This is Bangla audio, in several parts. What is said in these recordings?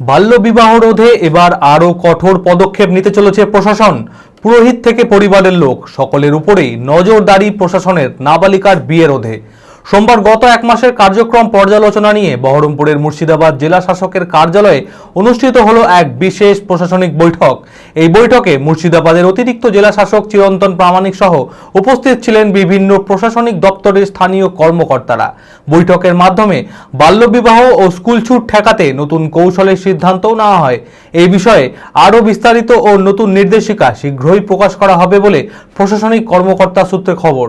বাল্যবিবাহ রোধে এবার আরও কঠোর পদক্ষেপ নিতে চলেছে প্রশাসন। পুরোহিত থেকে পরিবারের লোক, সকলের উপরেই নজরদারি প্রশাসনের নাবালিকার বিয়ে রোধে। সোমবার গত এক মাসের কার্যক্রম পর্যালোচনা নিয়ে বহরমপুরের মুর্শিদাবাদ জেলা শাসকের কার্যালয়ে অনুষ্ঠিত হলো এক বিশেষ প্রশাসনিক বৈঠক। এই বৈঠকে মুর্শিদাবাদের অতিরিক্ত জেলা শাসক চিরন্তন প্রামাণিক সহ উপস্থিত ছিলেন বিভিন্ন প্রশাসনিক দপ্তরের স্থানীয় কর্মকর্তারা। বৈঠকের মাধ্যমে বাল্যবিবাহ ও স্কুল ছুট ঠেকাতে নতুন কৌশলের সিদ্ধান্তও নেওয়া হয়। এই বিষয়ে আরও বিস্তারিত ও নতুন নির্দেশিকা শীঘ্রই প্রকাশ করা হবে বলে প্রশাসনিক কর্মকর্তা সূত্রে খবর।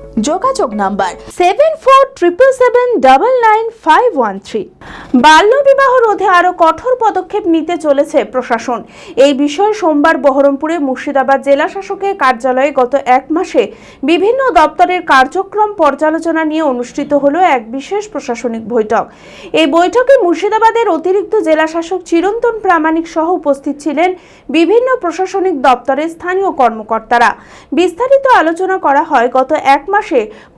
যোগাযোগ number seven four triple seven double nine five one three বাল্যবিবাহ রোধে আরও কঠোর পদক্ষেপ নিতে চলেছে প্রশাসন। এই বিষয়ে সোমবার বহরমপুরে মুর্শিদাবাদ জেলা শাসকের কার্যালয়ে গত এক মাসে বিভিন্ন দপ্তরের কার্যক্রম পর্যালোচনা নিয়ে অনুষ্ঠিত হলো এক বিশেষ প্রশাসনিক বৈঠক। এই বৈঠকে মুর্শিদাবাদের অতিরিক্ত জেলা শাসক চিরন্তন প্রামাণিক সহ উপস্থিত ছিলেন বিভিন্ন প্রশাসনিক দপ্তরের স্থানীয় কর্মকর্তারা। বিস্তারিত আলোচনা করা হয় গত এক মাসে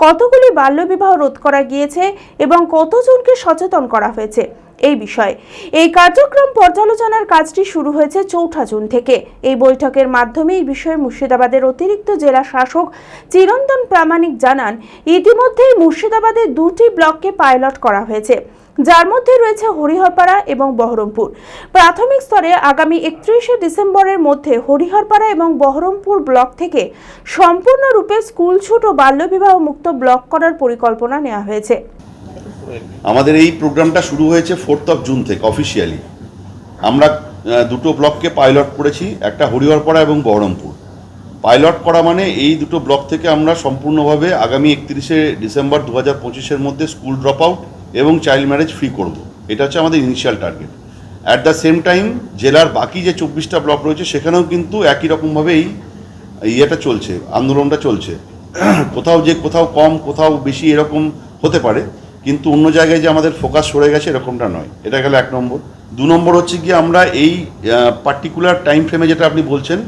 কতগুলি বাল্যবিবাহ রোধ করা গিয়েছে এবং কতজনকে সচেতন করা হয়েছে? এই বিষয়ে এই কার্যক্রম পর্যালোচনার কাজটি শুরু হয়েছে চৌঠা জুন থেকে। এই বৈঠকের মাধ্যমে এই বিষয়ে মুর্শিদাবাদের অতিরিক্ত জেলা শাসক চিরন্তন প্রামাণিক জানান, ইতিমধ্যেই মুর্শিদাবাদের দুটি ব্লককে পাইলট করা হয়েছে। যার মধ্যে রয়েছে হরিহরপাড়া এবং বহরমপুর। প্রাথমিক স্তরে আগামী একত্রিশে ডিসেম্বরের মধ্যে হরিহরপাড়া এবং বহরমপুর ব্লক থেকে সম্পূর্ণরূপে স্কুল ছুট ও বাল্যবিবাহ মুক্ত ব্লক করার পরিকল্পনা নেওয়া হয়েছে। আমাদের এই প্রোগ্রামটা শুরু হয়েছে ফোর্থ অফ জুন থেকে অফিসিয়ালি আমরা দুটো ব্লককে পাইলট করেছি, একটা হরিহরপাড়া এবং বহরমপুর। পাইলট করা মানে এই দুটো ব্লক থেকে আমরা সম্পূর্ণভাবে আগামী একত্রিশে ডিসেম্বর দু হাজার পঁচিশের মধ্যে স্কুল ড্রপ আউট এবং চাইল্ড ম্যারেজ ফ্রি করব। এটা হচ্ছে আমাদের initial target at the same time জেলার বাকি যে চব্বিশটা ব্লক রয়েছে, সেখানেও কিন্তু একই রকমভাবে এই ইয়েটা চলছে, আন্দোলনটা চলছে। কোথাও যে কোথাও কম, কোথাও বেশি এরকম হতে পারে, কিন্তু অন্য জায়গায় যে আমাদের ফোকাস সরে গেছে, এরকমটা নয়। এটা গেল এক নম্বর। দু নম্বর হচ্ছে গিয়ে আমরা এই পার্টিকুলার টাইম ফ্রেমে যেটা আপনি বলছেন,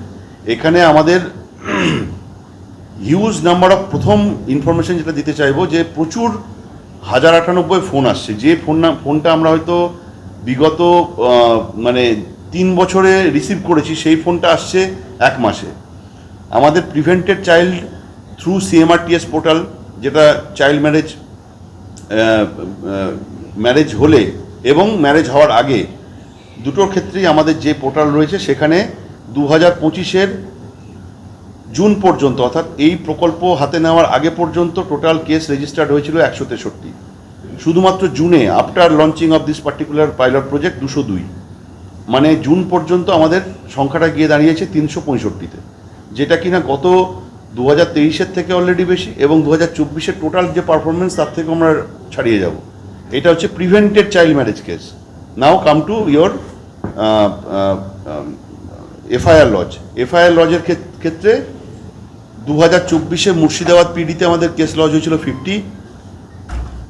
এখানে আমাদের হিউজ নাম্বার অফ প্রথম ইনফরমেশন যেটা দিতে চাইব, যে প্রচুর হাজার আটানব্বই ফোন আসছে। যে ফোন না, ফোনটা আমরা হয়তো বিগত মানে তিন বছরে রিসিভ করেছি, সেই ফোনটা আসছে এক মাসে। আমাদের prevented child through CMRTS portal যেটা চাইল্ড ম্যারেজ ম্যারেজ হলে এবং ম্যারেজ হওয়ার আগে, দুটোর ক্ষেত্রেই আমাদের যে পোর্টাল রয়েছে, সেখানে দু হাজার পঁচিশের জুন পর্যন্ত, অর্থাৎ এই প্রকল্প হাতে নেওয়ার আগে পর্যন্ত টোটাল কেস রেজিস্টার্ড হয়েছিল একশো তেষট্টি। শুধুমাত্র জুনে after launching of this particular pilot project দুশো দুই। মানে জুন পর্যন্ত আমাদের সংখ্যাটা গিয়ে দাঁড়িয়েছে তিনশো পঁয়ষট্টিতে, যেটা কিনা গত দু হাজার তেইশের থেকে অলরেডি বেশি এবং দু হাজার চব্বিশের টোটাল যে পারফরমেন্স তার থেকে আমরা ছাড়িয়ে যাব। এটা হচ্ছে prevented child marriage case now come to your FIR lodge FIR লজের ক্ষেত্রে দু হাজার চব্বিশে মুর্শিদাবাদ পিডিতে আমাদের কেস লজ হয়েছিল ফিফটি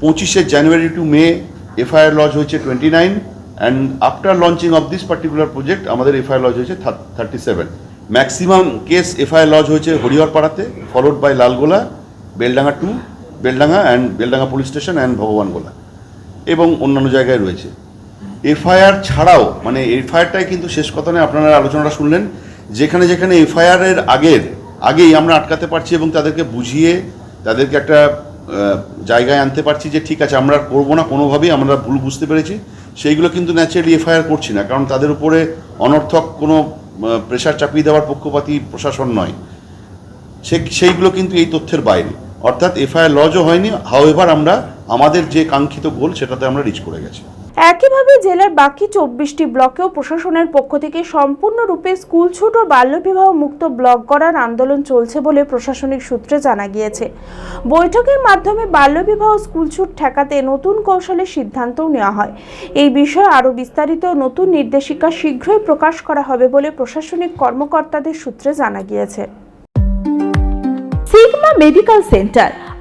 পঁচিশে জানুয়ারি টু মে এফআইআর লজ হয়েছে twenty nine and after launching of this particular project আমাদের এফআইআর লজ হয়েছে thirty seven maximum case FIR lodge হয়েছে হরিহরপাড়াতে followed by Lalgola, Beldanga to Beldanga and Beldanga police station and Bhagabangola এবং অন্যান্য জায়গায় রয়েছে। এফআইআর ছাড়াও মানে এফআইআরটাই কিন্তু শেষ কথা নয়, আপনারা আলোচনাটা শুনলেন, যেখানে যেখানে এফআইআর এর আগের আগেই আমরা আটকাতে পারছি এবং তাদেরকে বুঝিয়ে তাদেরকে একটা জায়গায় আনতে পারছি যে ঠিক আছে, আমরা করব না, কোনোভাবেই আমরা ভুল বুঝতে পেরেছি। সেইগুলো কিন্তু ন্যাচারালি এফআইআর করছি না, কারণ তাদের উপরে অনর্থক কোনো প্রেশার চাপিয়ে দেওয়ার পক্ষপাতী প্রশাসন নয়। সে, সেইগুলো কিন্তু এই তথ্যের বাইরে। অর্থাৎ এফআইআর লজও হয়নি হাও আমরা আমাদের যে কাঙ্ক্ষিত গোল সেটাতে আমরা রিচ করে গেছি। একইভাবে জেলার বাকি চব্বিশটি ব্লকেও প্রশাসনের পক্ষ থেকে সম্পূর্ণরূপে স্কুল ছুট ও বাল্যবিবাহ মুক্ত ব্লক গড়ার আন্দোলন চলছে বলে প্রশাসনিক সূত্রে জানা গিয়েছে। বৈঠকের মাধ্যমে বাল্যবিবাহ স্কুল ছুট ঠেকাতে নতুন কৌশলের সিদ্ধান্তও নেওয়া হয়। এই বিষয়ে আরও বিস্তারিত নতুন নির্দেশিকা শীঘ্রই প্রকাশ করা হবে বলে প্রশাসনিক কর্মকর্তাদের সূত্রে জানা গিয়েছে। Sigma medical centre